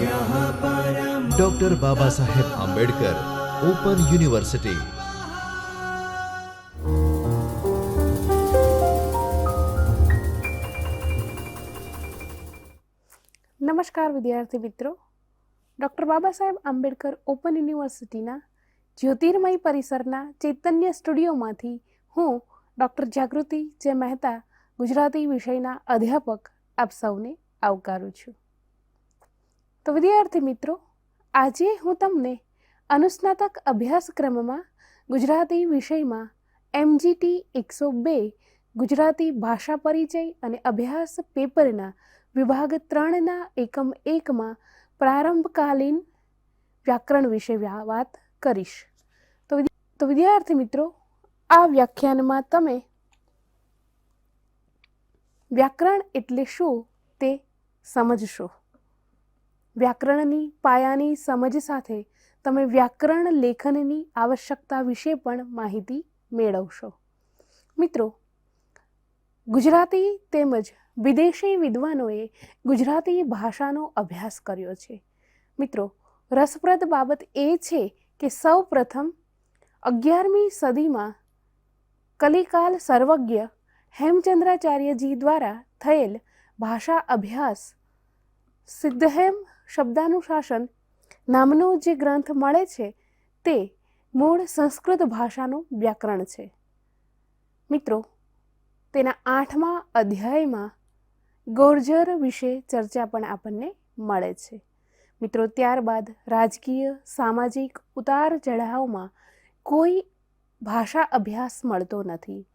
Doctor Baba Saheb Ambedkar open university નમસ્કાર વિદ્યાર્થી મિત્રો. ડૉક્ટર બાબા સાહેબ આંબેડકર ઓપન યુનિવર્સિટીના જ્યોતિર્મય પરિસરના ચૈતન્ય સ્ટુડિયોમાંથી હું ડૉક્ટર જાગૃતિ જે મહેતા ગુજરાતી વિષયના અધ્યાપક આપ સૌને આવકારું છું. તો વિદ્યાર્થી મિત્રો, આજે હું તમને અનુસ્નાતક અભ્યાસક્રમમાં ગુજરાતી વિષયમાં એમજીટી એકસો બે, ગુજરાતી ભાષા પરિચય અને અભ્યાસ પેપરના વિભાગ ત્રણના એકમ એકમાં પ્રારંભકાલીન વ્યાકરણ વિશે વાત કરીશ. તો તો વિદ્યાર્થી મિત્રો, આ વ્યાખ્યાનમાં તમે વ્યાકરણ એટલે શું તે સમજશો. વ્યાકરણની પાયાની સમજ સાથે તમે વ્યાકરણ લેખનની આવશ્યકતા વિશે પણ માહિતી મેળવશો. મિત્રો, ગુજરાતી તેમજ વિદેશી વિદ્વાનોએ ગુજરાતી ભાષાનો અભ્યાસ કર્યો છે. મિત્રો, રસપ્રદ બાબત એ છે કે સૌ પ્રથમ અગિયારમી સદીમાં કલિકાલ સર્વજ્ઞ હેમચંદ્રાચાર્યજી દ્વારા થયેલ ભાષા અભ્યાસ સિદ્ધહેમ શબ્દાનુશાસન નામનો જે ગ્રંથ મળે છે, તે મૂળ સંસ્કૃત ભાષાનું વ્યાકરણ છે. મિત્રો, તેના આઠમા અધ્યાયમાં ગોર્જર વિશે ચર્ચા પણ આપણને મળે છે. મિત્રો, ત્યારબાદ રાજકીય સામાજિક ઉતાર ચઢાવમાં કોઈ ભાષા અભ્યાસ મળતો નથી.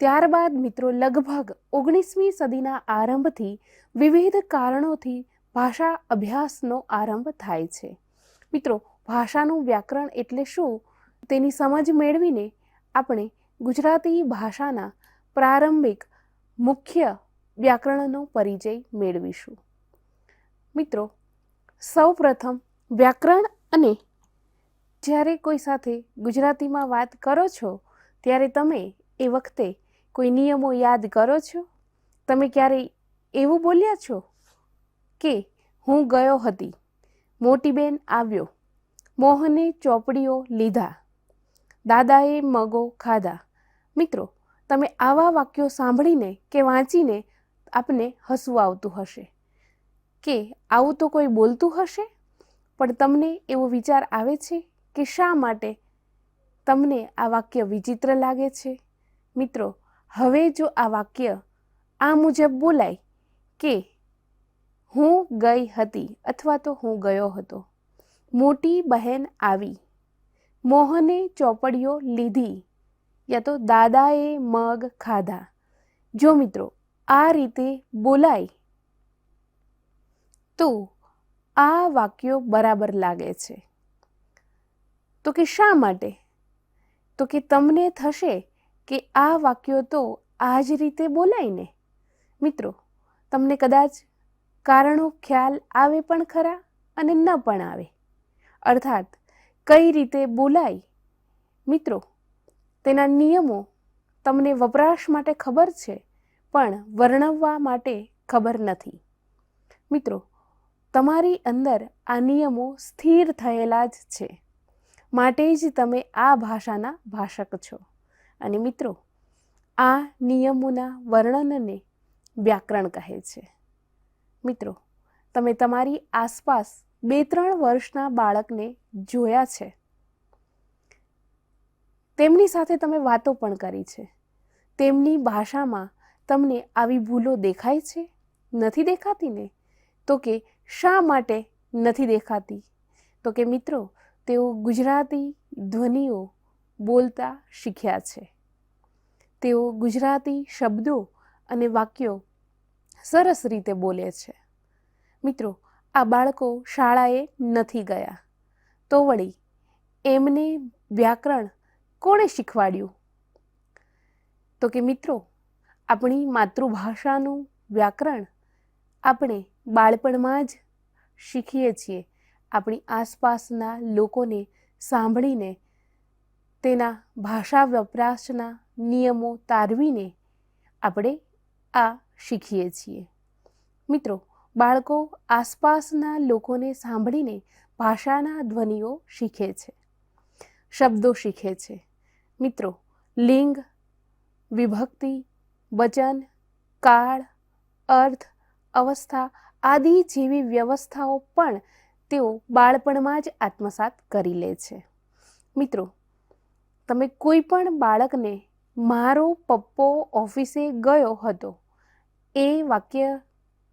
ત્યારબાદ મિત્રો, લગભગ ઓગણીસમી સદીના આરંભથી વિવિધ કારણોથી ભાષા અભ્યાસનો આરંભ થાય છે. મિત્રો, ભાષાનું વ્યાકરણ એટલે શું? તેની સમજ મેળવીને આપણે ગુજરાતી ભાષાના પ્રારંભિક મુખ્ય વ્યાકરણનો પરિચય મેળવીશું. મિત્રો, સૌપ્રથમ વ્યાકરણ અને જ્યારે કોઈ સાથે ગુજરાતીમાં વાત કરો છો, ત્યારે તમે એ વખતે કોઈ નિયમો યાદ કરો છો? તમે ક્યારેય એવું બોલ્યા છો? કે હું ગયો હતી. મોટી બેન આવ્યો. મોહને ચોપડીઓ લીધા. દાદાએ મગો ખાધા. મિત્રો, તમે આવા વાક્યો સાંભળીને કે વાંચીને આપને હસવું આવતું હશે? કે આવું તો કોઈ બોલતું હશે? પણ તમને એવો વિચાર આવે છે કે શા માટે તમને આ વાક્ય વિચિત્ર લાગે છે? મિત્રો, હવે જો આ વાક્ય આ મુજબ બોલાય કે હું ગઈ હતી અથવા તો હું ગયો હતો. મોટી બહેન આવી. મોહને ચોપડીઓ લીધી. યા તો દાદાએ મગ ખાધા. જો મિત્રો, આ રીતે બોલાય. તો આ વાક્યો બરાબર લાગે છે. તો કે શા માટે? તો કે તમને થશે કે આ વાક્યો તો આ જ રીતે બોલાય ને? મિત્રો, તમને કદાચ કારણો ખ્યાલ આવે પણ ખરા અને ન પણ આવે. અર્થાત, કઈ રીતે બોલાય? મિત્રો, તેના નિયમો તમને વપરાશ માટે ખબર છે, પણ વર્ણવવા માટે ખબર નથી. મિત્રો, તમારી અંદર આ નિયમો સ્થિર થયેલા જ છે. માટે જ તમે આ ભાષાના ભાષક છો. અને મિત્રો, આ નિયમોના વર્ણનને વ્યાકરણ કહે છે. મિત્રો, તમે તમારી આસપાસ બે ત્રણ વર્ષના બાળકને જોયા છે. તેમની સાથે તમે વાતો પણ કરી છે. તેમની ભાષામાં તમને આવી ભૂલો દેખાય છે? નથી દેખાતી ને? તો કે શા માટે નથી દેખાતી? તો કે મિત્રો, તેઓ ગુજરાતી ધ્વનિઓ બોલતા શીખ્યા છે. તેઓ ગુજરાતી શબ્દો અને વાક્યો સરસ રીતે બોલે છે. મિત્રો, આ બાળકો શાળાએ નથી ગયા. તો વળી, એમને વ્યાકરણ કોણે શીખવાડ્યું? તો કે મિત્રો, આપણી માતૃભાષાનું વ્યાકરણ આપણે બાળપણમાં જ શીખીએ છીએ. આપણી આસપાસના લોકોને સાંભળીને, તેના ભાષા વપરાશના નિયમો તારવીને આપણે આ શીખીએ છીએ. મિત્રો બાળકો આસપાસના લોકોને સાંભળીને ભાષાના ધ્વનિઓ શીખે છે. શબ્દો શીખે છે. મિત્રો, લિંગ, વિભક્તિ, વચન, કાળ, અર્થ, અવસ્થા આદિ જેવી વ્યવસ્થાઓ પણ તેઓ બાળપણમાં જ આત્મસાત કરી લે છે. મિત્રો, તમે કોઈ પણ બાળકને મારો પપ્પો ઓફિસે ગયો હતો, એ વાક્ય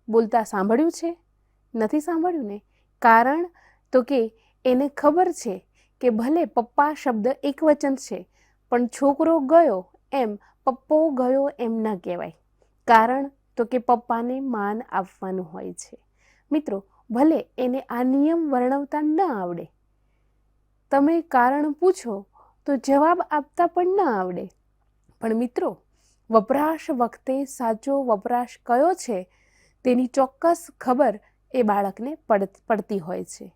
બોલતા સાંભળ્યું છે? નથી સાંભળ્યું ને? કારણ તો કે એને ખબર છે કે ભલે પપ્પા શબ્દ એકવચન છે, પણ છોકરો ગયો એમ પપ્પો ગયો એમ ન કહેવાય. કારણ તો કે પપ્પાને માન આપવાનું હોય છે. મિત્રો, ભલે એને આ નિયમ વર્ણવતા ન આવડે. તમે કારણ પૂછો તો જવાબ આપતા પણ ન આવડે. પણ મિત્રો, વપરાશ વખતે સાચો વપરાશ કયો છે તેની ચોક્કસ ખબર એ બાળકને પડ પડતી હોય છે.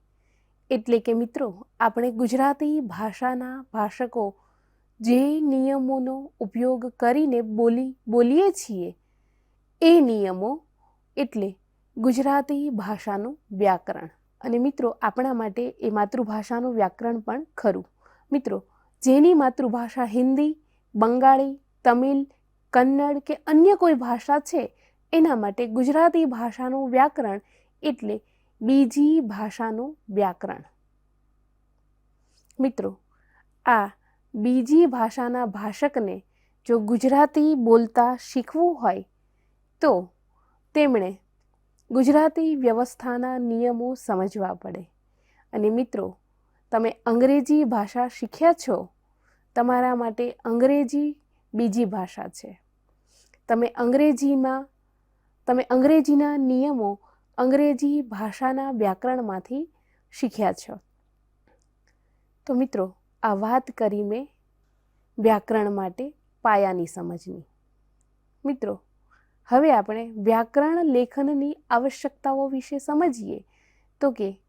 એટલે કે મિત્રો, આપણે ગુજરાતી ભાષાના ભાષકો જે નિયમોનો ઉપયોગ કરીને બોલી, બોલીએ છીએ, એ નિયમો એટલે ગુજરાતી ભાષાનું વ્યાકરણ. અને મિત્રો, આપણા માટે એ માતૃભાષાનું વ્યાકરણ પણ ખરું. મિત્રો, જેની માતૃભાષા હિન્દી, બંગાળી, તમિલ, કન્નડ કે અન્ય કોઈ ભાષા છે એના માટે ગુજરાતી ભાષાનું વ્યાકરણ એટલે બીજી ભાષાનું વ્યાકરણ. મિત્રો, આ બીજી ભાષાના ભાષકને જો ગુજરાતી બોલતા શીખવું હોય, તો તેમણે ગુજરાતી વ્યવસ્થાના નિયમો સમજવા પડે. અને મિત્રો, તમે અંગ્રેજી ભાષા શીખ્યા છો, તમારા માટે અંગ્રેજી બીજી ભાષા છે. તમે અંગ્રેજીમાં તમે અંગ્રેજીના નિયમો અંગ્રેજી ભાષાના વ્યાકરણમાંથી શીખ્યા છો. તો મિત્રો, આ વાત કરી મેં વ્યાકરણ માટે પાયાની સમજની. મિત્રો, હવે આપણે વ્યાકરણ લેખનની આવશ્યકતાઓ વિશે સમજીએ તો કે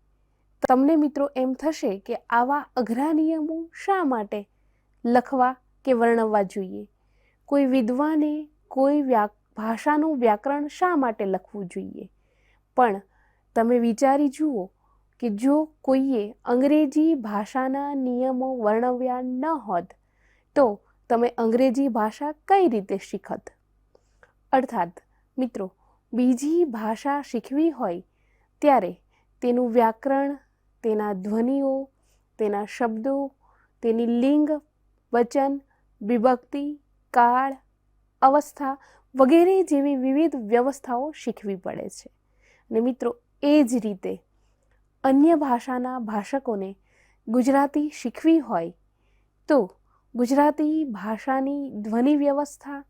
તમને મિત્રો એમ થશે કે આવા અઘરા નિયમો શા માટે લખવા કે વર્ણવવા જોઈએ? કોઈ વિદ્વાને કોઈ વ્યા ભાષાનું વ્યાકરણ શા માટે લખવું જોઈએ? પણ તમે વિચારી જુઓ કે જો કોઈએ અંગ્રેજી ભાષાના નિયમો વર્ણવ્યા ન હોત, તો તમે અંગ્રેજી ભાષા કઈ રીતે શીખત? અર્થાત, મિત્રો, બીજી ભાષા શીખવી હોય ત્યારે તેનું વ્યાકરણ, તેના ધ્વનિઓ, તેના શબ્દો, તેની લિંગ, વચન, વિભક્તિ, કાળ, અવસ્થા વગેરે જેવી વિવિધ વ્યવસ્થાઓ શીખવી પડે છે. અને મિત્રો, એ જ રીતે અન્ય ભાષાના ભાષકોને ગુજરાતી શીખવી હોય તો ગુજરાતી ભાષાની ધ્વનિ વ્યવસ્થા,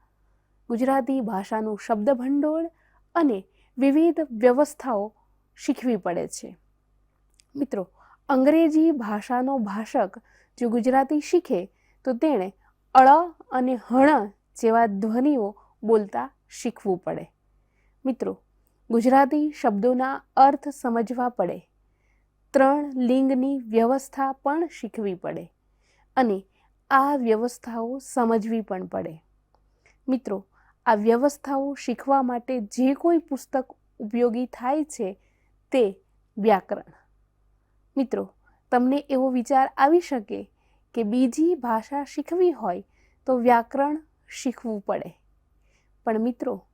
ગુજરાતી ભાષાનું શબ્દ ભંડોળ અને વિવિધ વ્યવસ્થાઓ શીખવી પડે છે. મિત્રો, અંગ્રેજી ભાષાનો ભાષક જો ગુજરાતી શીખે તો તેણે અળ અને હણ જેવા ધ્વનિઓ બોલતા શીખવું પડે. મિત્રો, ગુજરાતી શબ્દોના અર્થ સમજવા પડે. ત્રણ લિંગની વ્યવસ્થા પણ શીખવી પડે અને આ વ્યવસ્થાઓ સમજવી પણ પડે. મિત્રો, આ વ્યવસ્થાઓ શીખવા માટે જે કોઈ પુસ્તક ઉપયોગી થાય છે તે વ્યાકરણ. મિત્રો, તમને એવો વિચાર આવી શકે કે બીજી ભાષા શીખવી હોય તો વ્યાકરણ શીખવું પડે. પણ મિત્રો,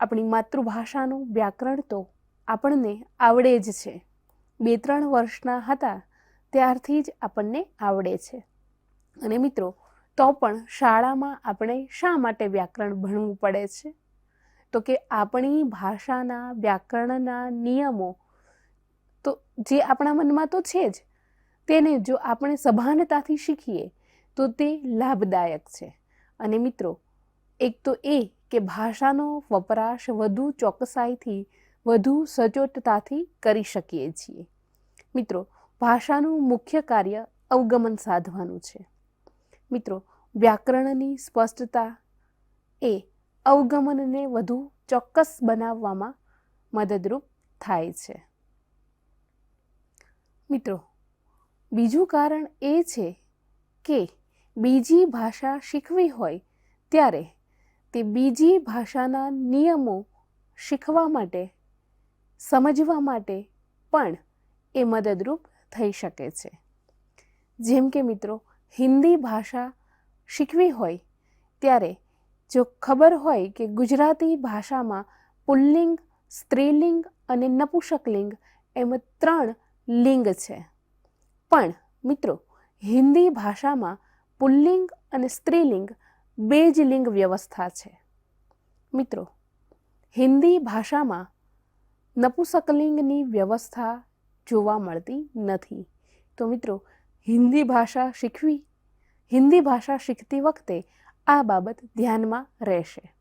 આપણી માતૃભાષાનું વ્યાકરણ તો આપણને આવડે જ છે. બે ત્રણ વર્ષના હતા ત્યારથી જ આપણને આવડે છે. અને મિત્રો, તો પણ શાળામાં આપણે શા માટે વ્યાકરણ ભણવું પડે છે? તો કે આપણી ભાષાના વ્યાકરણના નિયમો તો જે આપણા મનમાં તો છે જ, તેને જો આપણે સભાનતાથી શીખીએ તો તે લાભદાયક છે. અને મિત્રો, એક તો એ કે ભાષાનો વપરાશ વધુ ચોકસાઈથી, વધુ સચોટતાથી કરી શકીએ છીએ. મિત્રો, ભાષાનું મુખ્ય કાર્ય અવગમન સાધવાનું છે. મિત્રો, વ્યાકરણની સ્પષ્ટતા એ અવગમનને વધુ ચોક્કસ બનાવવામાં મદદરૂપ થાય છે. મિત્રો, બીજું કારણ એ છે કે બીજી ભાષા શીખવી હોય ત્યારે તે બીજી ભાષાના નિયમો શીખવા માટે, સમજવા માટે પણ એ મદદરૂપ થઈ શકે છે. જેમ કે મિત્રો, હિન્દી ભાષા શીખવી હોય ત્યારે જો ખબર હોય કે ગુજરાતી ભાષામાં પુલ્લિંગ, સ્ત્રીલિંગ અને નપુષકલિંગ એમ ત્રણ લિંગ છે. પણ મિત્રો, હિન્દી ભાષામાં પુલ્લિંગ અને સ્ત્રીલિંગ બે જ લિંગ વ્યવસ્થા છે. મિત્રો, હિન્દી ભાષામાં નપુંસકલિંગની વ્યવસ્થા જોવા મળતી નથી. તો મિત્રો, હિન્દી ભાષા શીખવી, હિન્દી ભાષા શીખતી વખતે આ બાબત ધ્યાનમાં રહેશે.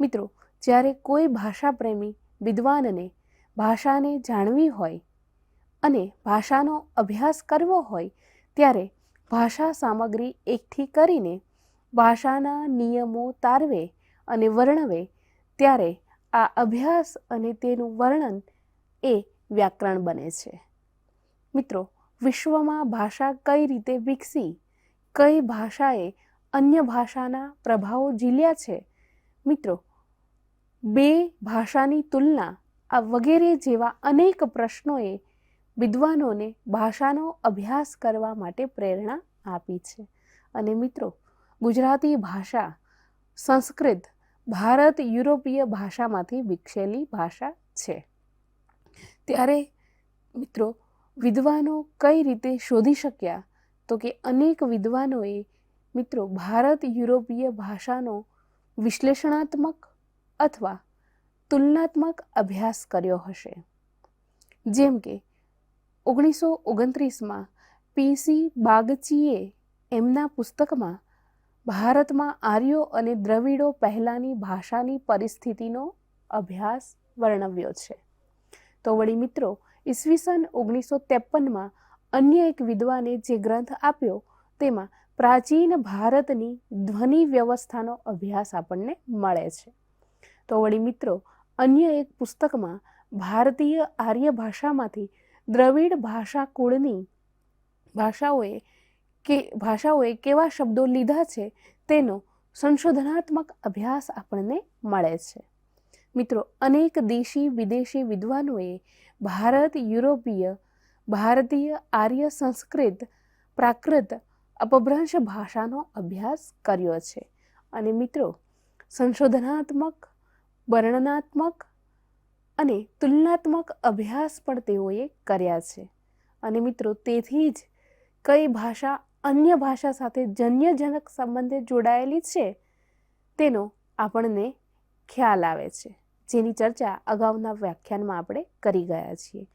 મિત્રો, જ્યારે કોઈ ભાષા પ્રેમી વિદ્વાનને ભાષાને જાણવી હોય અને ભાષાનો અભ્યાસ કરવો હોય, ત્યારે ભાષા સામગ્રી એકઠી કરીને ભાષાના નિયમો તારવે અને વર્ણવે, ત્યારે આ અભ્યાસ અને તેનું વર્ણન એ વ્યાકરણ બને છે. મિત્રો, વિશ્વમાં ભાષા કઈ રીતે વિકસી, કઈ ભાષાએ અન્ય ભાષાના પ્રભાવો ઝીલ્યા છે? મિત્રો, બે ભાષાની તુલના આ વગેરે જેવા અનેક પ્રશ્નોએ વિદ્વાનોને ભાષાનો અભ્યાસ કરવા માટે પ્રેરણા આપી છે. અને મિત્રો ગુજરાતી ભાષા સંસ્કૃત ભારત યુરોપીય ભાષામાંથી વિકસેલી ભાષા છે. ત્યારે મિત્રો, વિદ્વાનો કઈ રીતે શોધી શક્યા? તો કે અનેક વિદ્વાનોએ મિત્રો ભારત યુરોપીય ભાષાનો વિશ્લેષણાત્મક અથવા તુલનાત્મક અભ્યાસ કર્યો હશે. જેમ કે ઓગણીસો ઓગણત્રીસમાં પીસી બાગચીએ એમના પુસ્તકમાં ભારતમાં આર્યો અને દ્રવિડો પહેલાંની ભાષાની પરિસ્થિતિનો અભ્યાસ વર્ણવ્યો છે. તો વળી મિત્રો ઈસવીસન ઓગણીસો ત્રેપનમાં અન્ય એક વિદ્વાને જે ગ્રંથ આપ્યો, તેમાં પ્રાચીન ભારતની ધ્વનિ વ્યવસ્થાનો અભ્યાસ આપણને મળે છે. તો વળી મિત્રો, અન્ય એક પુસ્તકમાં ભારતીય આર્ય ભાષામાંથી દ્રવિડ ભાષા કુળની ભાષાઓએ કે ભાષાઓએ કેવા શબ્દો લીધા છે તેનો સંશોધનાત્મક અભ્યાસ આપણને મળે છે. મિત્રો, અનેક દેશી, વિદેશી વિદ્વાનોએ ભારત યુરોપીય, ભારતીય આર્ય સંસ્કૃત, પ્રાકૃત અપભ્રંશ ભાષાનો અભ્યાસ કર્યો છે. અને મિત્રો, સંશોધનાત્મક, વર્ણનાત્મક અને તુલનાત્મક અભ્યાસ પણ તેઓએ કર્યા છે. અને મિત્રો, તેથી જ કઈ ભાષા અન્ય ભાષા સાથે જન્યજનક સંબંધે જોડાયેલી છે, તેનો આપણને ખ્યાલ આવે છે, જેની ચર્ચા અગાઉના વ્યાખ્યાનમાં આપણે કરી ગયા છીએ.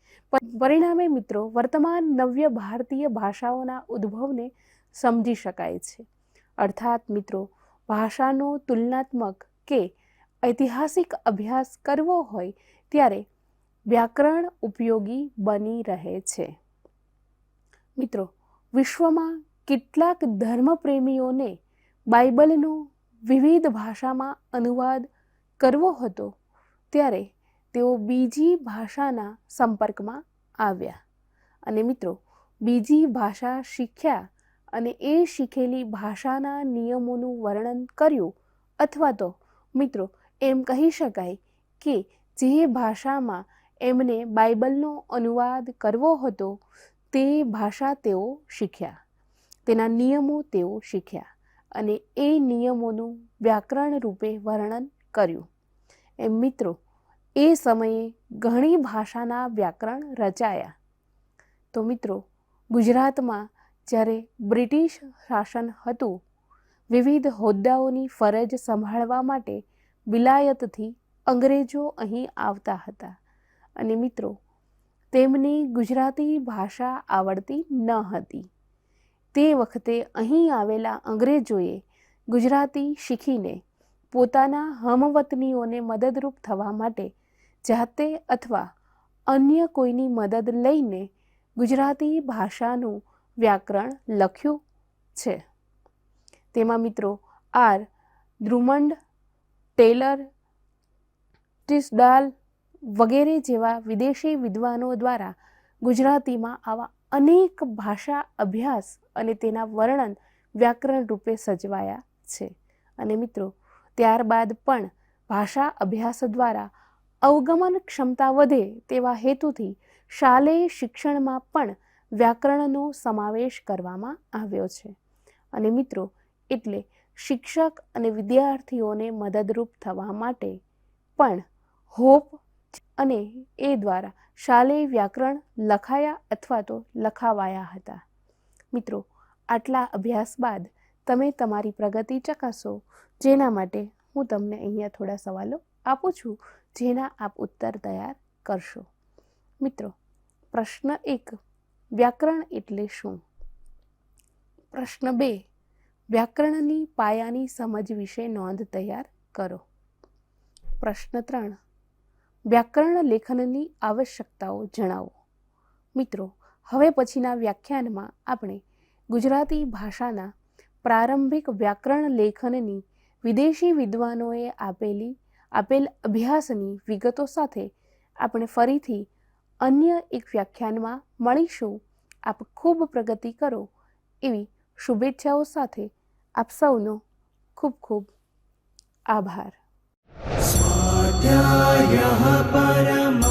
પરિણામે મિત્રો, વર્તમાન નવ્ય ભારતીય ભાષાઓના ઉદ્ભવને સમજી શકાય છે. અર્થાત મિત્રો, ભાષાનો તુલનાત્મક કે ઐતિહાસિક અભ્યાસ કરવો હોય, ત્યારે વ્યાકરણ ઉપયોગી બની રહે છે. મિત્રો, વિશ્વમાં કેટલાક ધર્મપ્રેમીઓને બાઇબલનો વિવિધ ભાષામાં અનુવાદ કરવો હતો ત્યારે તેઓ બીજી ભાષાના સંપર્કમાં આવ્યા. અને મિત્રો, બીજી ભાષા શીખ્યા અને એ શીખેલી ભાષાના નિયમોનું વર્ણન કર્યું. અથવા તો, મિત્રો, એમ કહી શકાય કે જે ભાષામાં એમને બાઇબલનો અનુવાદ કરવો હતો, તે ભાષા તેઓ શીખ્યા. તેના નિયમો તેઓ શીખ્યા અને એ નિયમોનું વ્યાકરણ રૂપે વર્ણન કર્યું. એમ મિત્રો, એ સમયે ઘણી ભાષાના વ્યાકરણ રચાયા. તો મિત્રો, ગુજરાતમાં જ્યારે બ્રિટિશ શાસન હતું, વિવિધ હોદ્દાઓની ફરજ સંભાળવા માટે વિલાયતથી અંગ્રેજો અહીં આવતા હતા. અને મિત્રો, તેમને ગુજરાતી ભાષા આવડતી ન હતી. તે વખતે અહીં આવેલા અંગ્રેજોએ ગુજરાતી શીખીને પોતાના હમવતનીઓને મદદરૂપ થવા માટે જાતે અથવા અન્ય કોઈની મદદ લઈને ગુજરાતી ભાષાનું વ્યાકરણ લખ્યું છે. તેમાં મિત્રો આર. દ્રુમંડ ટેલર ટિસડાલ વગેરે જેવા વિદેશી વિદ્વાનો દ્વારા ગુજરાતીમાં આવા અનેક ભાષા અભ્યાસ અને તેના વર્ણન વ્યાકરણ રૂપે સજવાયા છે. અને મિત્રો, ત્યારબાદ પણ ભાષા અભ્યાસ દ્વારા અવગમન ક્ષમતા વધે તેવા હેતુથી શાલેય શિક્ષણમાં પણ વ્યાકરણનો સમાવેશ કરવામાં આવ્યો છે. અને મિત્રો, એટલે શિક્ષક અને વિદ્યાર્થીઓને મદદરૂપ થવા માટે પણ હોપ અને એ દ્વારા શાલેય વ્યાકરણ લખાયા અથવા તો લખાવાયા હતા. મિત્રો, આટલા અભ્યાસ બાદ તમે તમારી પ્રગતિ ચકાસો, જેના માટે હું તમને અહીંયા થોડા સવાલો આપું છું, જેના આપ ઉત્તર તૈયાર કરશો. મિત્રો, પ્રશ્ન એક, વ્યાકરણ એટલે શું? પ્રશ્ન બે, વ્યાકરણની પાયાની સમજ વિશે નોંધ તૈયાર કરો. પ્રશ્ન ત્રણ વ્યાકરણ લેખનની આવશ્યકતાઓ જણાવો. મિત્રો, હવે પછીના વ્યાખ્યાનમાં આપણે ગુજરાતી ભાષાના પ્રારંભિક વ્યાકરણ લેખનની વિદેશી વિદ્વાનોએ આપેલી આપેલ અભ્યાસની વિગતો સાથે આપણે ફરીથી અન્ય એક વ્યાખ્યાનમાં મળીશું. આપ ખૂબ પ્રગતિ કરો એવી શુભેચ્છાઓ સાથે આપ સૌનો ખૂબ ખૂબ આભાર. परमः